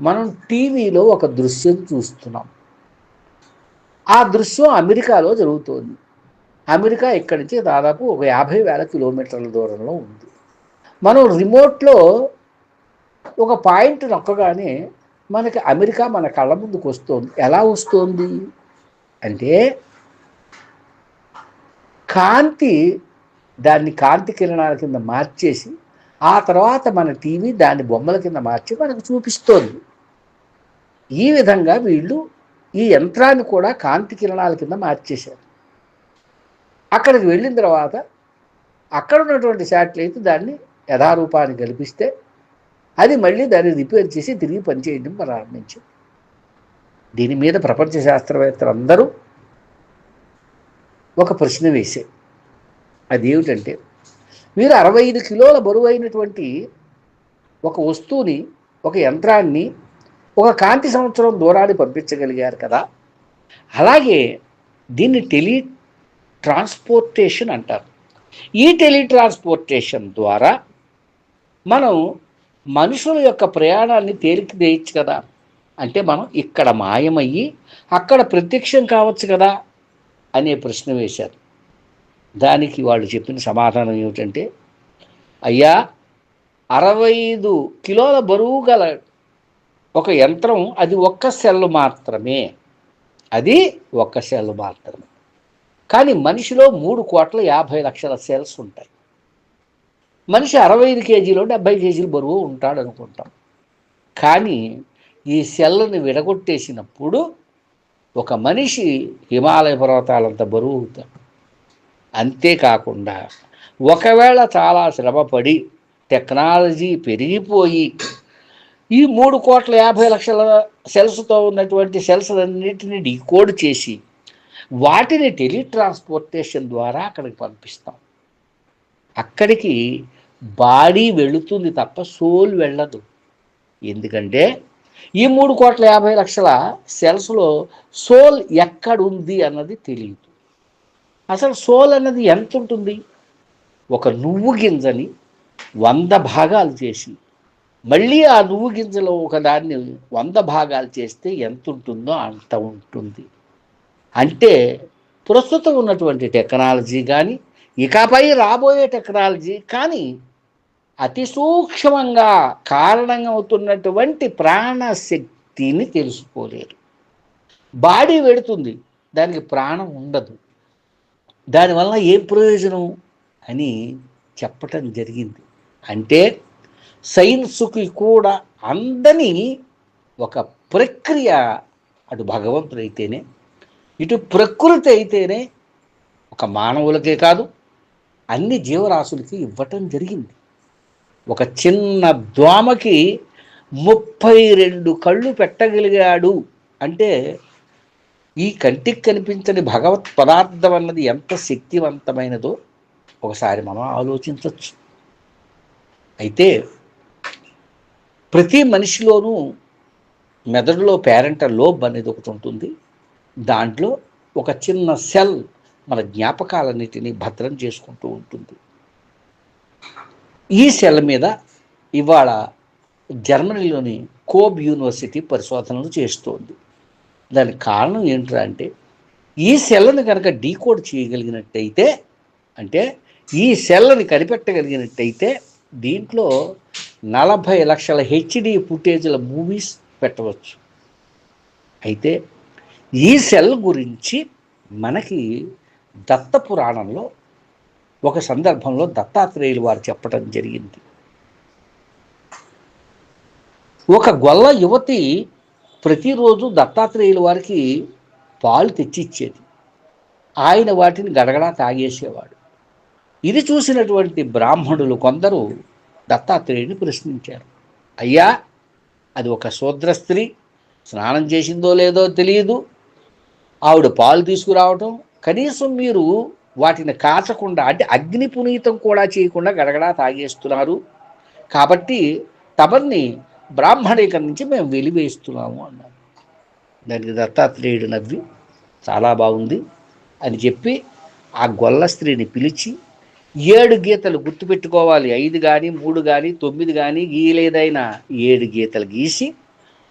మనం టీవీలో ఒక దృశ్యం చూస్తున్నాం. ఆ దృశ్యం అమెరికాలో జరుగుతోంది. అమెరికా ఇక్కడి నుంచి దాదాపు ఒక యాభై వేల కిలోమీటర్ల దూరంలో ఉంది. మనం రిమోట్లో ఒక పాయింట్ నొక్కగానే మనకి అమెరికా మన కళ్ళ ముందుకు వస్తుంది. ఎలా వస్తుంది? అంటే కాంతి దాన్ని కాంతి కిరణాల కింద మార్చేసి ఆ తర్వాత మన టీవీ దాన్ని బొమ్మల కింద మార్చి మనకు చూపిస్తోంది. ఈ విధంగా వీళ్ళు ఈ యంత్రాన్ని కూడా కాంతి కిరణాల కింద మార్చేశారు. అక్కడికి వెళ్ళిన తర్వాత అక్కడ ఉన్నటువంటి శాటిలైట్ దాన్ని యథారూపాన్ని కల్పిస్తే అది మళ్ళీ దాన్ని రిపేర్ చేసి తిరిగి పనిచేయడం ప్రారంభించింది. దీని మీద ప్రపంచ శాస్త్రవేత్తలు అందరూ ఒక ప్రశ్న వేశారు. అదేమిటంటే మీరు అరవై ఐదు కిలోల బరువైనటువంటి ఒక వస్తువుని ఒక యంత్రాన్ని ఒక కాంతి సంవత్సరం దూరాన్ని పంపించగలిగారు కదా. అలాగే దీన్ని టెలి ట్రాన్స్పోర్టేషన్ అంటారు. ఈ టెలిట్రాన్స్పోర్టేషన్ ద్వారా మనం మనుషుల యొక్క ప్రయాణాన్ని తేలిక చేయొచ్చు కదా. అంటే మనం ఇక్కడ మాయమయ్యి అక్కడ ప్రత్యక్షం కావచ్చు కదా అనే ప్రశ్న వేశారు. దానికి వాళ్ళు చెప్పిన సమాధానం ఏమిటంటే అయ్యా అరవై ఐదు కిలోల బరువు గల ఒక యంత్రం అది ఒక్క సెల్ మాత్రమే. అది ఒక్క సెల్ మాత్రమే. కానీ మనిషిలో మూడు కోట్ల యాభై లక్షల సెల్స్ ఉంటాయి. మనిషి అరవై ఐదు కేజీలో డెబ్బై కేజీలు బరువు ఉంటాడు అనుకుంటాం. కానీ ఈ సెల్ని విడగొట్టేసినప్పుడు ఒక మనిషి హిమాలయ పర్వతాలంత బరువు అవుతాడు. అంతేకాకుండా ఒకవేళ చాలా శ్రమపడి టెక్నాలజీ పెరిగిపోయి ఈ మూడు కోట్ల యాభై లక్షల సెల్స్తో ఉన్నటువంటి సెల్స్ అన్నిటిని డీకోడ్ చేసి వాటిని టెలిట్రాన్స్పోర్టేషన్ ద్వారా అక్కడికి పంపిస్తాం. అక్కడికి బాడీ వెళుతుంది తప్ప సోల్ వెళ్ళదు. ఎందుకంటే ఈ మూడు కోట్ల యాభై లక్షల సెల్స్లో సోల్ ఎక్కడుంది అన్నది తెలియదు. అసలు సోల్ అన్నది ఎంత ఉంటుంది ఒక నువ్వు గింజని వంద భాగాలు చేసి మళ్ళీ ఆ నువ్వు గింజలో ఒకదాన్ని వంద భాగాలు చేస్తే ఎంత ఉంటుందో అంత ఉంటుంది. అంటే ప్రస్తుతం ఉన్నటువంటి టెక్నాలజీ కానీ ఇకపై రాబోయే టెక్నాలజీ కానీ అతి సూక్ష్మంగా కారణమవుతున్నటువంటి ప్రాణశక్తిని తెలుసుకోలేరు. బాడీ పెడుతుంది దానికి ప్రాణం ఉండదు. దానివల్ల ఏం ప్రయోజనం? అని చెప్పటం జరిగింది. అంటే సైన్స్కి కూడా అందని ఒక ప్రక్రియ అటు భగవంతుడు అయితేనే ఇటు ప్రకృతి అయితేనే ఒక మానవులకే కాదు అన్ని జీవరాశులకి ఇవ్వటం జరిగింది. ఒక చిన్న దోమకి ముప్పై రెండు కళ్ళు పెట్టగలిగాడు. అంటే ఈ కంటికి కనిపించని భగవత్ పదార్థం అన్నది ఎంత శక్తివంతమైనదో ఒకసారి మనం ఆలోచించవచ్చు అయితే ప్రతి మనిషిలోనూ మెదడులో పేరెంటల్ లోబ్ అనేది ఒకటి ఉంటుంది. దాంట్లో ఒక చిన్న సెల్ మన జ్ఞాపకాలన్నిటినీ భద్రం చేసుకుంటూ ఉంటుంది. ఈ సెల్ మీద ఇవాళ జర్మనీలోని కోబ్ యూనివర్సిటీ పరిశోధనలు చేస్తోంది. దానికి కారణం ఏంట్రా అంటే ఈ సెల్లను కనుక డీకోడ్ చేయగలిగినట్టయితే అంటే ఈ సెల్ని కనిపెట్టగలిగినట్టయితే దీంట్లో నలభై లక్షల హెచ్డి ఫుటేజ్ల మూవీస్ పెట్టవచ్చు. అయితే ఈ సెల్ గురించి మనకి దత్త పురాణంలో ఒక సందర్భంలో దత్తాత్రేయులు వారు చెప్పడం జరిగింది. ఒక గొల్ల యువతి ప్రతిరోజు దత్తాత్రేయుల వారికి పాలు తెచ్చిచ్చేది. ఆయన వాటిని గడగడా తాగేసేవాడు. ఇది చూసినటువంటి బ్రాహ్మణులు కొందరు దత్తాత్రేయుని ప్రశ్నించారు. అయ్యా అది ఒక శూద్ర స్త్రీ స్నానం చేసిందో లేదో తెలియదు ఆవిడ పాలు తీసుకురావటం కనీసం మీరు వాటిని కాచకుండా అంటే అగ్ని పునీతం కూడా చేయకుండా గడగడా తాగేస్తున్నారు. కాబట్టి తమర్ని బ్రాహ్మణీకరణ నుంచి మేము వెలివేస్తున్నాము అన్నారు దానికి దత్తాత్రేయుడు నవ్వి చాలా బాగుంది అని చెప్పి ఆ గొల్ల స్త్రీని పిలిచి ఏడు గీతలు గుర్తుపెట్టుకోవాలి. ఐదు కానీ మూడు కానీ తొమ్మిది కానీ గీయలేదైనా ఏడు గీతలు గీసి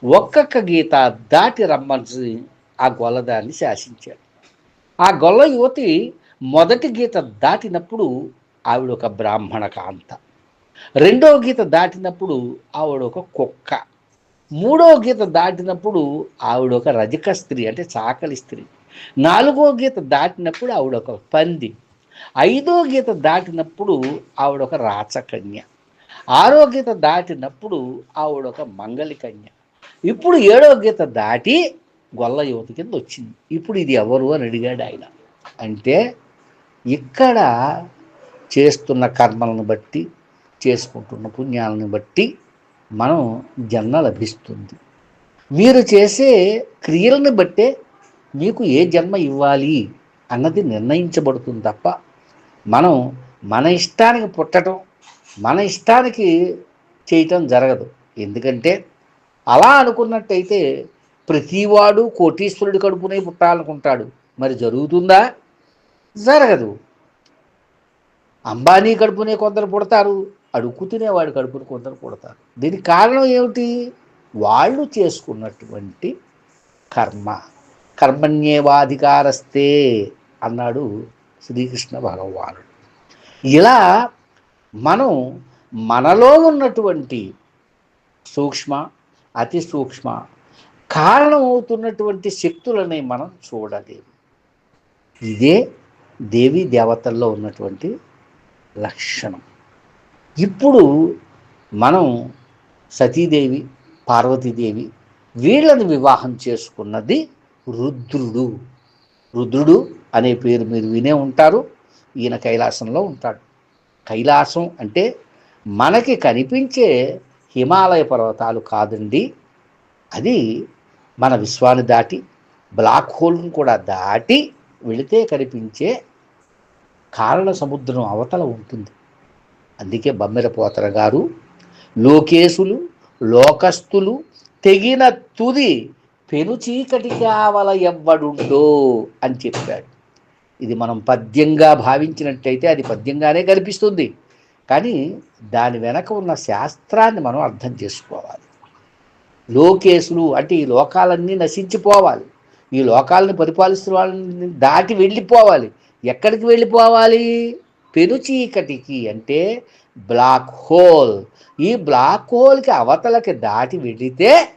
ఒక్కొక్క గీత దాటి రమ్మని ఆ గొల్లదాన్ని శాసించాడు. ఆ గొల్ల యువతి మొదటి గీత దాటినప్పుడు ఆవిడ ఒక బ్రాహ్మణ కాంత. రెండవ గీత దాటినప్పుడు ఆవిడ ఒక కుక్క. మూడవ గీత దాటినప్పుడు ఆవిడ ఒక రజక స్త్రీ అంటే చాకలి స్త్రీ. నాలుగో గీత దాటినప్పుడు ఆవిడ ఒక పంది. ఐదో గీత దాటినప్పుడు ఆవిడ ఒక రాచకన్య. ఆరో గీత దాటినప్పుడు ఆవిడ ఒక మంగళి కన్య ఇప్పుడు ఏడో గీత దాటి గొల్ల యువత కింద వచ్చింది. ఇప్పుడు ఇది ఎవరు అని అడిగాడు ఆయన. అంటే ఇక్కడ చేస్తున్న కర్మలను బట్టి చేసుకుంటున్న పుణ్యాలను బట్టి మనం జన్మ లభిస్తుంది. మీరు చేసే క్రియలను బట్టే మీకు ఏ జన్మ ఇవ్వాలి అన్నది నిర్ణయించబడుతుంది తప్ప మనం మన ఇష్టానికి పుట్టడం మన ఇష్టానికి చేయటం జరగదు. ఎందుకంటే అలా అనుకున్నట్టయితే ప్రతివాడు కోటీశ్వరుడి కడుపునే పుట్టాలనుకుంటాడు. మరి జరుగుతుందా? జరగదు. అంబానీ కడుపునే కొందరు పుడతారు. అడుక్కుతూనే వాడు కడుపును కొందరు కొడతారు. దీనికి కారణం ఏమిటి? వాళ్ళు చేసుకున్నటువంటి కర్మ. కర్మణ్యేవాధికారస్తే అన్నాడు శ్రీకృష్ణ భగవానుడు. ఇలా మనం మనలో ఉన్నటువంటి సూక్ష్మ అతి సూక్ష్మ కారణమవుతున్నటువంటి శక్తులని మనం చూడలేము. ఇదే దేవి దేవతల్లో ఉన్నటువంటి లక్షణం. ఇప్పుడు మనం సతీదేవి పార్వతీదేవి వీళ్ళని వివాహం చేసుకున్నది రుద్రుడు. రుద్రుడు అనే పేరు మీరు వినే ఉంటారు. ఈయన కైలాసంలో ఉంటాడు. కైలాసం అంటే మనకి కనిపించే హిమాలయ పర్వతాలు కాదండి. అది మన విశ్వాన్ని దాటి బ్లాక్ హోల్ను కూడా దాటి వెళితే కనిపించే కారణ సముద్రం అవతల ఉంటుంది. అందుకే బమ్మెర పోతర గారు లోకేశులు లోకస్తులు తెగిన తుది పెను చీకటి కావల ఎవ్వడుండో అని చెప్పాడు. ఇది మనం పద్యంగా భావించినట్టయితే అది పద్యంగానే కనిపిస్తుంది. కానీ దాని వెనక ఉన్న శాస్త్రాన్ని మనం అర్థం చేసుకోవాలి. లోకేశులు అంటే ఈ లోకాలన్నీ నశించిపోవాలి. ఈ లోకాలను పరిపాలిస్తున్న వాళ్ళని దాటి వెళ్ళిపోవాలి. ఎక్కడికి వెళ్ళిపోవాలి? పెనుచీకటికి అంటే బ్లాక్ హోల్. ఈ బ్లాక్ హోల్కి అవతలకి దాటి వెళితే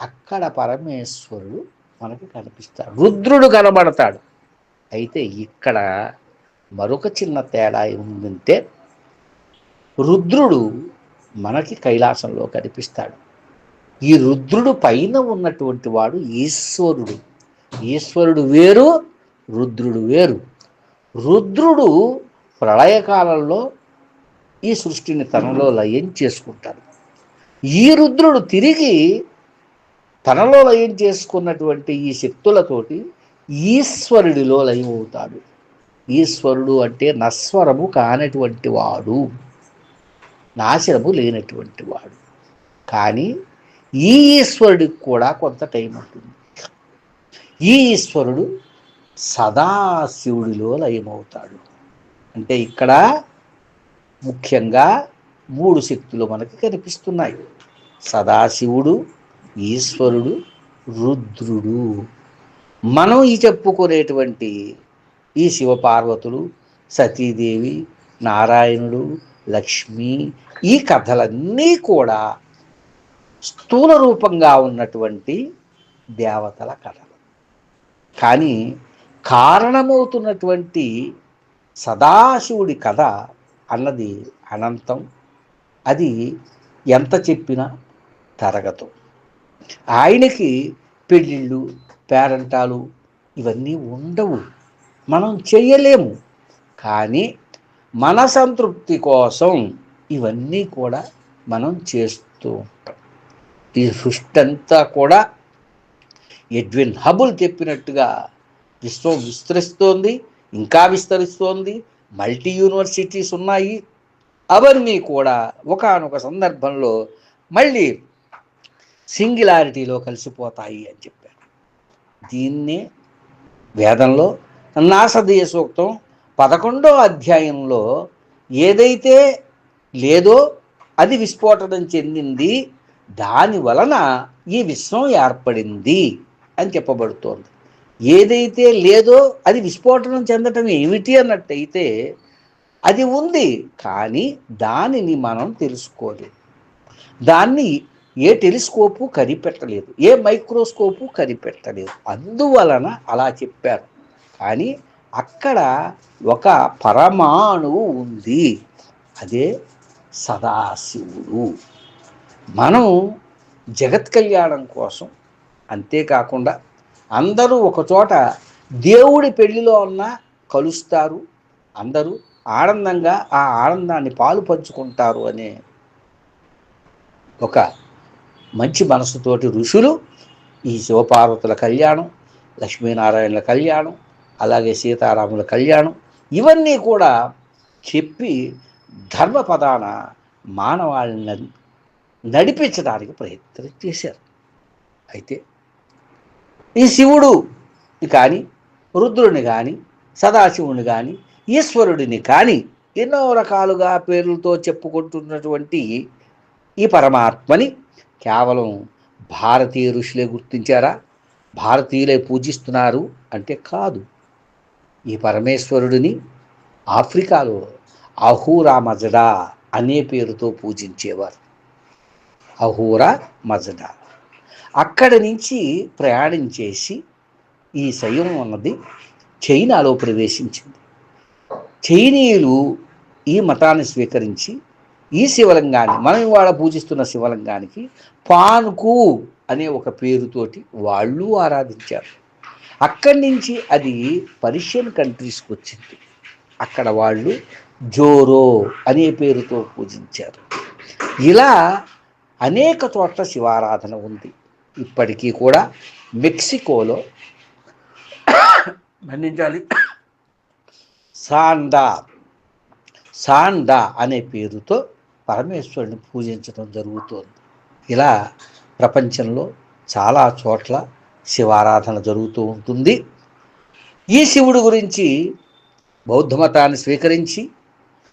అక్కడ పరమేశ్వరుడు మనకి కనిపిస్తాడు. రుద్రుడు కనబడతాడు. అయితే ఇక్కడ మరొక చిన్న తేడా ఏముందంటే రుద్రుడు మనకి కైలాసంలో కనిపిస్తాడు. ఈ రుద్రుడు పైన ఉన్నటువంటి వాడు ఈశ్వరుడు. ఈశ్వరుడు వేరు రుద్రుడు వేరు. రుద్రుడు ప్రళయకాలంలో ఈ సృష్టిని తనలో లయం చేసుకుంటాడు. ఈ రుద్రుడు తిరిగి తనలో లయం చేసుకున్నటువంటి ఈ శక్తులతోటి ఈశ్వరుడిలో లయం అవుతాడు. ఈశ్వరుడు అంటే నస్వరము కానటువంటి వాడు. నాశనము లేనటువంటి వాడు. కానీ ఈ ఈశ్వరుడికి కూడా కొంత టైం ఉంటుంది. ఈ ఈశ్వరుడు సదాశివుడిలో లయమవుతాడు. అంటే ఇక్కడ ముఖ్యంగా మూడు శక్తులు మనకి కనిపిస్తున్నాయి. సదాశివుడు ఈశ్వరుడు రుద్రుడు. మనం ఈ చెప్పుకునేటువంటి ఈ శివపార్వతులు సతీదేవి నారాయణుడు లక్ష్మి ఈ కథలన్నీ కూడా స్థూల రూపంగా ఉన్నటువంటి దేవతల కథలు. కానీ కారణమవుతున్నటువంటి సదాశివుడి కథ అన్నది అనంతం. అది ఎంత చెప్పినా తరగదు. ఆయనకి పెళ్ళిళ్ళు పేరంటాలు ఇవన్నీ ఉండవు. మనం చేయలేము కానీ మన సంతృప్తి కోసం ఇవన్నీ కూడా మనం చేస్తూ ఉంటాం. ఈ సృష్టి అంతా కూడా ఎడ్విన్ హబుల్ చెప్పినట్టుగా విశ్వం విస్తరిస్తోంది. ఇంకా విస్తరిస్తోంది. మల్టీ యూనివర్సిటీస్ ఉన్నాయి. అవన్నీ కూడా ఒకానొక సందర్భంలో మళ్ళీ సింగిలారిటీలో కలిసిపోతాయి అని చెప్పారు. దీన్నే వేదంలో నాసదీయ సూక్తం పదకొండో అధ్యాయంలో ఏదైతే లేదో అది విస్ఫోటనం చెందింది దాని వలన ఈ విశ్వం ఏర్పడింది అని చెప్పబడుతోంది. ఏదైతే లేదో అది విస్ఫోటనం చెందటం ఏమిటి అన్నట్టయితే అది ఉంది కానీ దానిని మనం తెలుసుకోలేదు. దాన్ని ఏ టెలిస్కోపు కనిపెట్టలేదు ఏ మైక్రోస్కోపు కనిపెట్టలేదు. అందువలన అలా చెప్పారు. కానీ అక్కడ ఒక పరమాణువు ఉంది. అదే సదాశివుడు. మనం జగత్ కళ్యాణం కోసం అంతేకాకుండా అందరూ ఒకచోట దేవుడి పెళ్ళిలో ఉన్న కలుస్తారు అందరూ ఆనందంగా ఆ ఆనందాన్ని పాలు పంచుకుంటారు అనే ఒక మంచి మనసుతోటి ఋషులు ఈ శివపార్వతుల కళ్యాణం లక్ష్మీనారాయణుల కళ్యాణం అలాగే సీతారాముల కళ్యాణం ఇవన్నీ కూడా చెప్పి ధర్మపదాన మానవాళ్ళని నడిపించడానికి ప్రయత్నం చేశారు. అయితే ఈ శివుడు కానీ రుద్రుని కానీ సదాశివుని కానీ ఈశ్వరుడిని కానీ ఎన్నో రకాలుగా పేర్లతో చెప్పుకుంటున్నటువంటి ఈ పరమాత్మని కేవలం భారతీయ ఋషులే గుర్తించారా? భారతీయులే పూజిస్తున్నారు అంటే కాదు. ఈ పరమేశ్వరుడిని ఆఫ్రికాలో అహూరా మజడా అనే పేరుతో పూజించేవారు. అహూరా మజడా. అక్కడి నుంచి ప్రయాణం చేసి ఈ శైవం ఉన్నది చైనాలో ప్రవేశించింది. చైనీయులు ఈ మతాన్ని స్వీకరించి ఈ శివలింగాన్ని మనం ఇవాళ పూజిస్తున్న శివలింగానికి పాన్కు అనే ఒక పేరుతోటి వాళ్ళు ఆరాధించారు. అక్కడి నుంచి అది పర్షియన్ కంట్రీస్కి వచ్చింది. అక్కడ వాళ్ళు జోరో అనే పేరుతో పూజించారు. ఇలా అనేక చోట్ల శివారాధన ఉంది. ఇప్పటికీ కూడా మెక్సికోలో మన్నించాలి. సాండా సాండా అనే పేరుతో పరమేశ్వరుని పూజించడం జరుగుతోంది. ఇలా ప్రపంచంలో చాలా చోట్ల శివారాధన జరుగుతూ ఉంటుంది. ఈ శివుడు గురించి బౌద్ధ మతాన్ని స్వీకరించి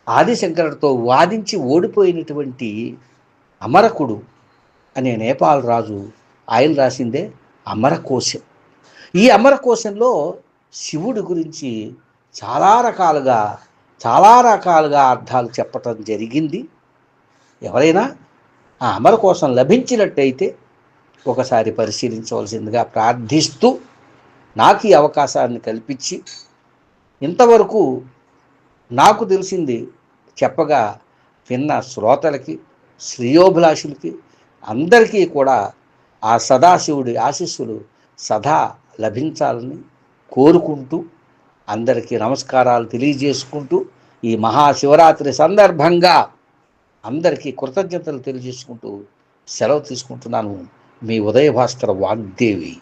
ఆదిశంకరుడితో వాదించి ఓడిపోయినటువంటి అమరకుడు అనే నేపాల్ రాజు ఆయన రాసిందే అమరకోశం. ఈ అమరకోశంలో శివుడి గురించి చాలా రకాలుగా చాలా రకాలుగా అర్థాలు చెప్పటం జరిగింది. ఎవరైనా ఆ అమరకోశం లభించినట్టయితే ఒకసారి పరిశీలించవలసిందిగా ప్రార్థిస్తూ నాకు ఈ అవకాశాన్ని కల్పించి ఇంతవరకు నాకు తెలిసింది చెప్పగా విన్న శ్రోతలకి శ్రేయోభిలాషులకి అందరికీ కూడా ఆ సదాశివుడి ఆశీస్సులు సదా లభించాలని కోరుకుంటూ అందరికీ నమస్కారాలు తెలియజేసుకుంటూ ఈ మహాశివరాత్రి సందర్భంగా అందరికీ కృతజ్ఞతలు తెలియజేసుకుంటూ సెలవు తీసుకుంటున్నాను. మీ ఉదయభాస్కర వాగ్దేవి.